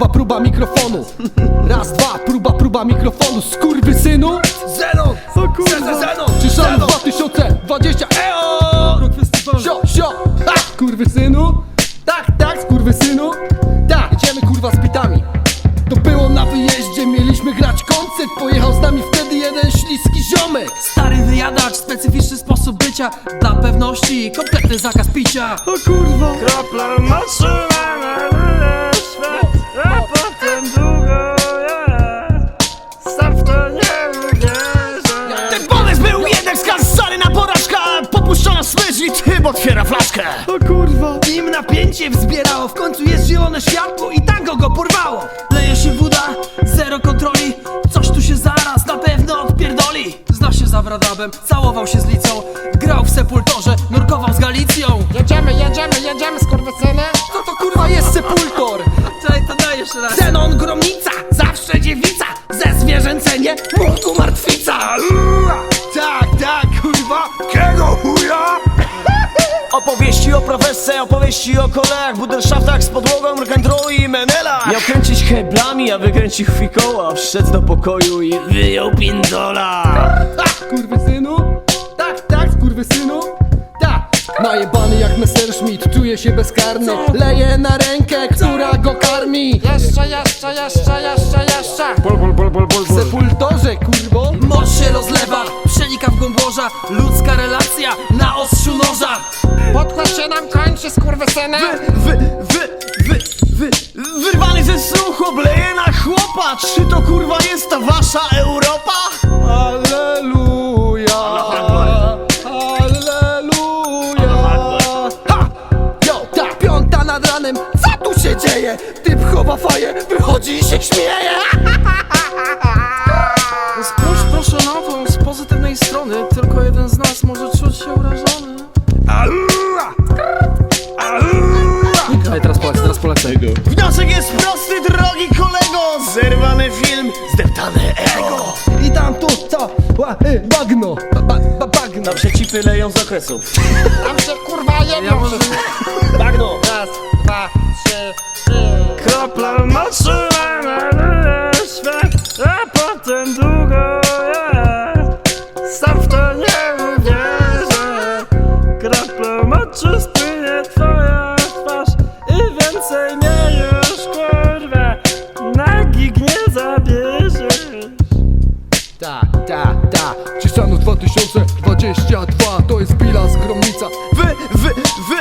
próba, próba mikrofonu. Raz, dwa, próba, próba mikrofonu. Skurwy synu. Zenon! O kurwa. Zenon! Czyszczamy 2020 EO. Sio, sio. Ha! Skurwy synu. Tak, tak, skurwy synu. Tak, jedziemy kurwa z bitami. To było na wyjeździe, mieliśmy grać koncert. Pojechał z nami wtedy jeden śliski ziomek. Stary wyjadacz, specyficzny sposób bycia. Dla pewności, kompletny zakaz picia. O kurwa. Kropla typ otwiera flaszkę. O kurwa. Im napięcie wzbierało W końcu jest zielone światło i tango go porwało. Leje się woda, zero kontroli Coś tu się zaraz na pewno odpierdoli. Zna się z Awradabem, całował się z Licą Grał w Sepultorze, nurkował z Galicją. Jedziemy, jedziemy, jedziemy skurwysyny. Co to kurwa jest sepultor? Czekaj, to daj jeszcze raz Zenon gromnica, zawsze dziewica Ze zwierzęcenie, mózgu martwica Opowieści o profesce, opowieści o kolejach Buderschaftach z podłogą, rock'n'rollu i menelach. Miał kręcić heblami, a wykręcił fikoła. Wszedł do pokoju i wyjął pindola. Ha, skurwysynu Tak, tak, skurwysynu Tak. Najebany jak Messerschmitt, czuje się bezkarny. Leje na rękę, która go karmi. Jeszcze, jeszcze, jeszcze, jeszcze, jeszcze. W sepultorze, kurwo. Moc się rozlewa, w głąb łoża Ludzka relacja na ostrzu noża. Podkład się nam kończy, skurwysyny. Wy, wy, wy, wy, wyrwany ze słuchu, obleje na chłopa. Czy to kurwa jest ta wasza Europa? Alleluja. Alleluja. Ha! Yo, tak, piąta nad ranem. Co tu się dzieje? Typ chowa faję, wychodzi i się śmieje strony Tylko jeden z nas może czuć się urażony. Ej, teraz polecę, teraz polecę. Wniosek jest prosty, drogi kolego. Zerwany film, zdeptane ego. I tam tu, co? Ła, y, bagno. Ba, ba, ba, Bagno. Na przecipy leją z okresów. Tam się kurwa moczy spłynie twoja twarz I więcej mnie już kurwa na gig nie zabierzesz Ta, ta, ta Cisano 2022 To jest pila skromnica Wy, wy, wy